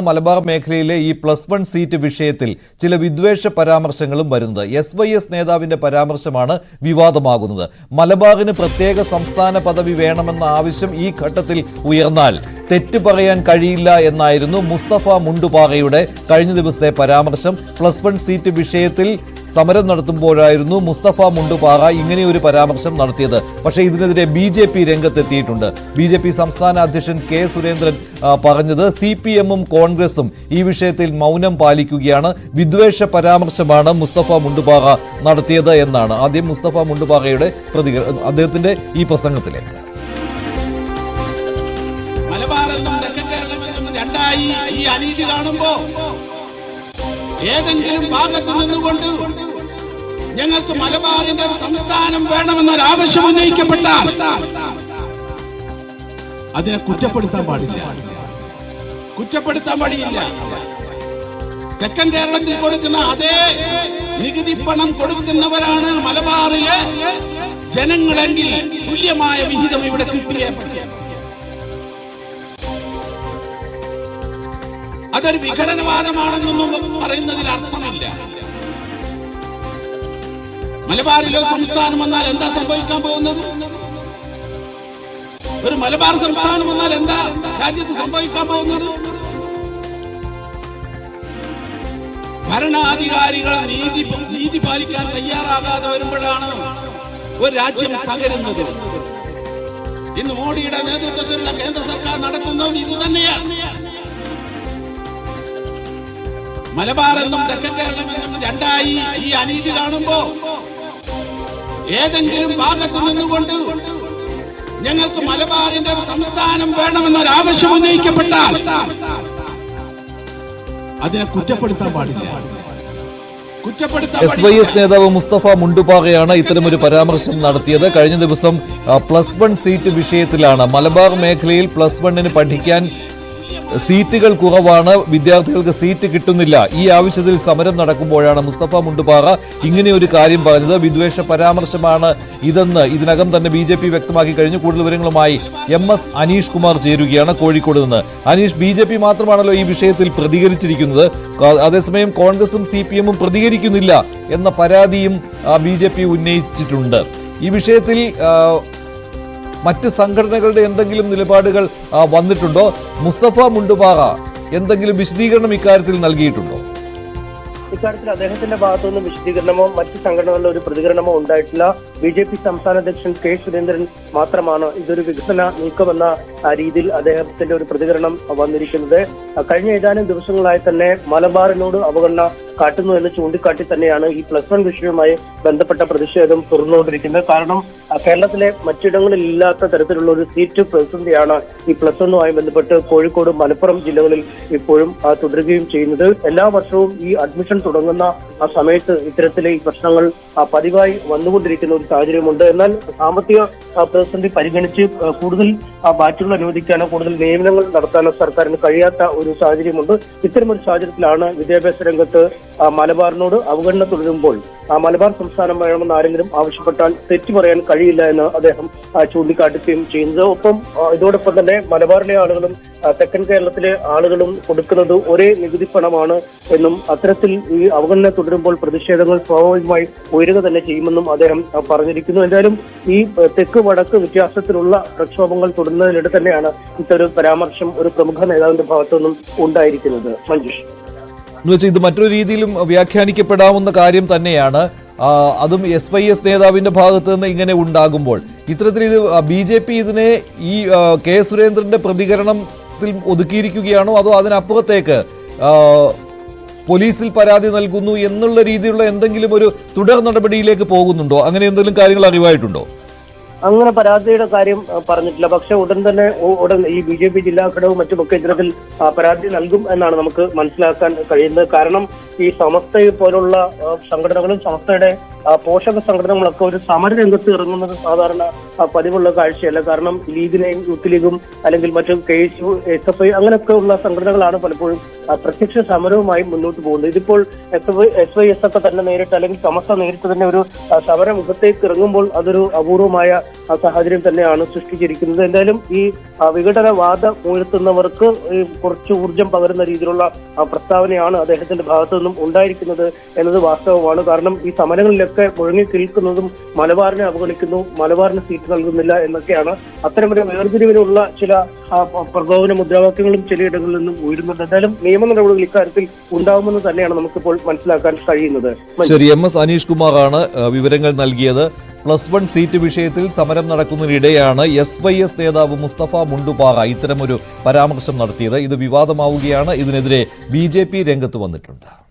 മലബാർ മേഖലയിലെ ഈ plus one seat വിഷയത്തിൽ ചില വിദ്വേഷ പരാമർശങ്ങളും വരുന്നത്. എസ് വൈ എസ് നേതാവിന്റെ പരാമർശമാണ് വിവാദമാകുന്നത്. മലബാറിന് പ്രത്യേക സംസ്ഥാന പദവി വേണമെന്ന ആവശ്യം ഈ ഘട്ടത്തിൽ ഉയർന്നാൽ തെറ്റ് പറയാൻ കഴിയില്ല എന്നായിരുന്നു മുസ്തഫ മുണ്ടുപാറയുടെ കഴിഞ്ഞ ദിവസത്തെ പരാമർശം. പ്ലസ് വൺ സീറ്റ് വിഷയത്തിൽ സമരം നടത്തുമ്പോഴായിരുന്നു മുസ്തഫ മുണ്ടുപാറ ഇങ്ങനെയൊരു പരാമർശം നടത്തിയത്. പക്ഷേ ഇതിനെതിരെ ബി ജെ പി രംഗത്തെത്തിയിട്ടുണ്ട്. ബി ജെ പി സംസ്ഥാന അധ്യക്ഷൻ കെ സുരേന്ദ്രൻ പറഞ്ഞത് സി പി എമ്മും കോൺഗ്രസും ഈ വിഷയത്തിൽ മൗനം പാലിക്കുകയാണ്. വിദ്വേഷ പരാമർശമാണ് മുസ്തഫ മുണ്ടുപാറ നടത്തിയത് എന്നാണ് ആദ്യം മുസ്തഫ മുണ്ടുപാറയുടെ പ്രതികരണം അദ്ദേഹത്തിന്റെ ഈ പ്രസംഗത്തിലെ രണ്ടായി ഈ അനീതി കാണുമ്പോ ഏതെങ്കിലും ഭാഗത്ത് നിന്നുകൊണ്ട് ഞങ്ങൾക്ക് മലബാറിന്റെ സംസ്ഥാനം വേണമെന്നൊരാവശ്യം ഉന്നയിക്കപ്പെട്ടാൽ അതിനെ കുറ്റപ്പെടുത്താൻ പാടില്ല. കുറ്റപ്പെടുത്താൻ പാടില്ല. തെക്കൻ കേരളത്തിൽ കൊടുക്കുന്ന അതേ നികുതി പണം കൊടുക്കുന്നവരാണ് മലബാറിലെ ജനങ്ങളെങ്കിൽ തുല്യമായ വിഹിതം ഇവിടെ കിട്ടിയേ അതൊരു വിഘടനവാദമാണെന്നൊന്നും പറയുന്നതിൽ അർത്ഥമില്ല. മലബാറിലോ സംസ്ഥാനം വന്നാൽ എന്താ സംഭവിക്കാൻ പോകുന്നത്? ഒരു മലബാർ സംസ്ഥാനം വന്നാൽ എന്താ രാജ്യത്ത് സംഭവിക്കാൻ പോകുന്നത്? ഭരണാധികാരികളെ നീതി നീതി പാലിക്കാൻ തയ്യാറാകാതെ വരുമ്പോഴാണ് ഒരു രാജ്യം തകരുന്നത്. ഇന്ന് മോഡിയുടെ നേതൃത്വത്തിലുള്ള കേന്ദ്ര സർക്കാർ നടത്തുന്നതും ഇത് തന്നെയാണ് മലബാർ എന്നും തെക്കൻ കേരളമെന്നും രണ്ടായി ഈ അനീതി കാണുമ്പോ ഏതെങ്കിലും ഭാഗത്ത് നിന്നുകൊണ്ട് ഞങ്ങൾക്ക് മലബാറിന്റെ സംസ്ഥാനം വേണമെന്നൊരാവശ്യം ഉന്നയിക്കപ്പെട്ടാൽ അതിനെ കുറ്റപ്പെടുത്താൻ പാടില്ല. എസ് വൈ എസ് നേതാവ് മുസ്തഫ മുണ്ടുപാകയാണ് ഇത്തരമൊരു പരാമർശം നടത്തിയത്. കഴിഞ്ഞ ദിവസം പ്ലസ് വൺ സീറ്റ് വിഷയത്തിലാണ് മലബാർ മേഖലയിൽ പ്ലസ് വണ്ണിന് പഠിക്കാൻ സീറ്റുകൾ കുറവാണ് വിദ്യാർത്ഥികൾക്ക് സീറ്റ് കിട്ടുന്നില്ല. ഈ ആവശ്യത്തിൽ സമരം നടക്കുമ്പോഴാണ് മുസ്തഫ മുണ്ടുപാറ ഇങ്ങനെ ഒരു കാര്യം പറഞ്ഞത്. വിദ്വേഷ പരാമർശമാണ് ഇതെന്ന് ഇതിനകം തന്നെ ബി ജെ പി വ്യക്തമാക്കി കഴിഞ്ഞു. കൂടുതൽ വിവരങ്ങളുമായി എം എസ് അനീഷ് കുമാർ ചേരുകയാണ് കോഴിക്കോട് നിന്ന്. അനീഷ് ബി ജെ പി മാത്രമാണല്ലോ ഈ വിഷയത്തിൽ പ്രതികരിച്ചിരിക്കുന്നത്. അതേസമയം കോൺഗ്രസും സി പി എമ്മും പ്രതികരിക്കുന്നില്ല എന്ന പരാതിയും ബി ജെ പി ഉന്നയിച്ചിട്ടുണ്ട്. ഈ വിഷയത്തിൽ മറ്റ് സംഘടനകളുടെ എന്തെങ്കിലും നിലപാടുകൾ വന്നിട്ടുണ്ടോ? മുസ്തഫ മുണ്ടുപാറ എന്തെങ്കിലും വിശദീകരണം ഇക്കാര്യത്തിൽ നൽകിയിട്ടുണ്ടോ? ഇക്കാര്യത്തിൽ അദ്ദേഹത്തിന്റെ ഭാഗത്തുനിന്ന് വിശദീകരണമോ മറ്റ് സംഘടനകളുടെ ഒരു പ്രതികരണമോ ഉണ്ടായിട്ടില്ല. ബി ജെ പി സംസ്ഥാന അധ്യക്ഷൻ കെ സുരേന്ദ്രൻ മാത്രമാണ് ഇതൊരു വികസന നീക്കമെന്ന രീതിയിൽ അദ്ദേഹത്തിന്റെ ഒരു പ്രതികരണം വന്നിരിക്കുന്നത്. കഴിഞ്ഞ ഏതാനും ദിവസങ്ങളായി തന്നെ മലബാറിനോട് അവഗണന കാട്ടുന്നു എന്ന് ചൂണ്ടിക്കാട്ടി തന്നെയാണ് ഈ പ്ലസ് വൺ വിഷയവുമായി ബന്ധപ്പെട്ട പ്രതിഷേധം തുറന്നുകൊണ്ടിരിക്കുന്നത് കാരണം കേരളത്തിലെ മറ്റിടങ്ങളിൽ ഇല്ലാത്ത തരത്തിലുള്ള ഒരു സീറ്റ് പ്രതിസന്ധിയാണ് ഈ പ്ലസ് വണ്ണുമായി ബന്ധപ്പെട്ട് കോഴിക്കോട് മലപ്പുറം ജില്ലകളിൽ ഇപ്പോഴും തുടരുകയും ചെയ്യുന്നത്. എല്ലാ വർഷവും ഈ അഡ്മിഷൻ തുടങ്ങുന്ന ആ സമയത്ത് ഇത്തരത്തിലെ ഈ പ്രശ്നങ്ങൾ പതിവായി വന്നുകൊണ്ടിരിക്കുന്ന ഒരു സാഹചര്യമുണ്ട്. എന്നാൽ സാമ്പത്തിക പ്രതിസന്ധി പരിഗണിച്ച് കൂടുതൽ ബാറ്റുകൾ അനുവദിക്കാനോ കൂടുതൽ നിയമനങ്ങൾ നടത്താനോ സർക്കാരിന് കഴിയാത്ത ഒരു സാഹചര്യമുണ്ട്. ഇത്തരമൊരു സാഹചര്യത്തിലാണ് വിദ്യാഭ്യാസ രംഗത്ത് മലബാറിനോട് അവഗണന തുടരുമ്പോൾ മലബാർ സംസ്ഥാനം വേണമെന്ന് ആരെങ്കിലും ആവശ്യപ്പെട്ടാൽ തെറ്റ് പറയാൻ കഴിയില്ല എന്ന് അദ്ദേഹം ചൂണ്ടിക്കാട്ടുകയും ചെയ്യുന്നത്. ഒപ്പം ഇതോടൊപ്പം തന്നെ മലബാറിലെ ആളുകളും തെക്കൻ കേരളത്തിലെ ആളുകളും കൊടുക്കുന്നത് ഒരേ നികുതി പണമാണ് എന്നും അത്തരത്തിൽ ഈ അവഗണന തുടരുമ്പോൾ പ്രതിഷേധങ്ങൾ സ്വാഭാവികമായി ഉയരുക തന്നെ ചെയ്യുമെന്നും അദ്ദേഹം പറഞ്ഞിരിക്കുന്നു. എന്തായാലും ഈ തെക്ക് വടക്ക് വ്യത്യാസത്തിലുള്ള പ്രക്ഷോഭങ്ങൾ തുടരുന്നതിനിടെ തന്നെയാണ് ഇത്തരം പരാമർശം ഒരു പ്രമുഖ നേതാവിന്റെ ഭാഗത്തു നിന്നും ഉണ്ടായിരിക്കുന്നത്. മഞ്ജുഷ്. എന്ന് വെച്ചാൽ ഇത് മറ്റൊരു രീതിയിലും വ്യാഖ്യാനിക്കപ്പെടാവുന്ന കാര്യം തന്നെയാണ്. അതും എസ് വൈ എസ് നേതാവിന്റെ ഭാഗത്ത് നിന്ന് ഇങ്ങനെ ഉണ്ടാകുമ്പോൾ. ഇത്തരത്തിൽ ഇത് ബി ജെ പി ഇതിനെ ഈ കെ സുരേന്ദ്രന്റെ പ്രതികരണത്തിൽ ഒതുക്കിയിരിക്കുകയാണോ അതോ അതിനപ്പുറത്തേക്ക് പോലീസിൽ പരാതി നൽകുന്നു എന്നുള്ള രീതിയിലുള്ള എന്തെങ്കിലും ഒരു തുടർ നടപടിയിലേക്ക് പോകുന്നുണ്ടോ? അങ്ങനെ എന്തെങ്കിലും കാര്യങ്ങൾ അറിവായിട്ടുണ്ടോ? അങ്ങനെ പരാതിയുടെ കാര്യം പറഞ്ഞിട്ടില്ല. പക്ഷെ ഉടൻ തന്നെ ഉടൻ ഈ ബി ജെ പി ജില്ലാ ഘടകവും മറ്റുമൊക്കെ ഇത്തരത്തിൽ പരാതി നൽകും എന്നാണ് നമുക്ക് മനസ്സിലാക്കാൻ കഴിയുന്നത്. കാരണം ഈ സമസ്തയെ പോലുള്ള സംഘടനകളും സമസ്തയുടെ പോഷക സംഘടനകളൊക്കെ ഒരു സമര രംഗത്ത് ഇറങ്ങുന്നത് സാധാരണ പതിവുള്ള കാഴ്ചയല്ല. കാരണം ലീഗിനെയും യൂത്ത് ലീഗും അല്ലെങ്കിൽ മറ്റു K U S F I അങ്ങനെയൊക്കെ ഉള്ള സംഘടനകളാണ് പലപ്പോഴും പ്രത്യക്ഷ സമരവുമായി മുന്നോട്ട് പോകുന്നത് ഇതിപ്പോൾ എസ് വൈ എസ് ഒക്കെ തന്നെ നേരിട്ട് അല്ലെങ്കിൽ സമസ്ത നേരിട്ട് തന്നെ ഒരു സമരമുഖത്തേക്ക് സമര മുഖത്തേക്ക് ഇറങ്ങുമ്പോൾ അതൊരു അപൂർവമായ ആ, സാഹചര്യം തന്നെയാണ് സൃഷ്ടിച്ചിരിക്കുന്നത്. എന്തായാലും ഈ വിഘടനവാദം ഉയർത്തുന്നവർക്ക് കുറച്ച് ഊർജം പകരുന്ന രീതിയിലുള്ള പ്രസ്താവനയാണ് അദ്ദേഹത്തിന്റെ ഭാഗത്തു നിന്നും ഉണ്ടായിരിക്കുന്നത് എന്നത് വാസ്തവമാണ്. കാരണം ഈ സമരങ്ങളിലൊക്കെ മുഴങ്ങി കേൾക്കുന്നതും മലബാറിനെ അവഗണിക്കുന്നു മലബാറിന് സീറ്റ് നൽകുന്നില്ല എന്നൊക്കെയാണ് അത്തരമൊരു വേർതിരിവിനുള്ള ചില പ്രകോപന മുദ്രാവാക്യങ്ങളും ചിലയിടങ്ങളിൽ നിന്നും ഉയരുന്നുണ്ട്. എന്തായാലും നിയമ നടപടികൾ ഇക്കാര്യത്തിൽ ഉണ്ടാവുമെന്ന് തന്നെയാണ് നമുക്കിപ്പോൾ മനസ്സിലാക്കാൻ കഴിയുന്നത്. ശരി എം എസ് അനീഷ് കുമാറാണ് വിവരങ്ങൾ നൽകിയത്. പ്ലസ് വൺ സീറ്റ് വിഷയത്തിൽ സമരം നടക്കുന്നതിനിടെയാണ് എസ് വൈ എസ് നേതാവ് മുസ്തഫ മുണ്ടുപാറ ഇത്തരമൊരു പരാമർശം നടത്തിയത്. ഇത് വിവാദമാവുകയാണ്. ഇതിനെതിരെ ബി രംഗത്ത് വന്നിട്ടുണ്ട്.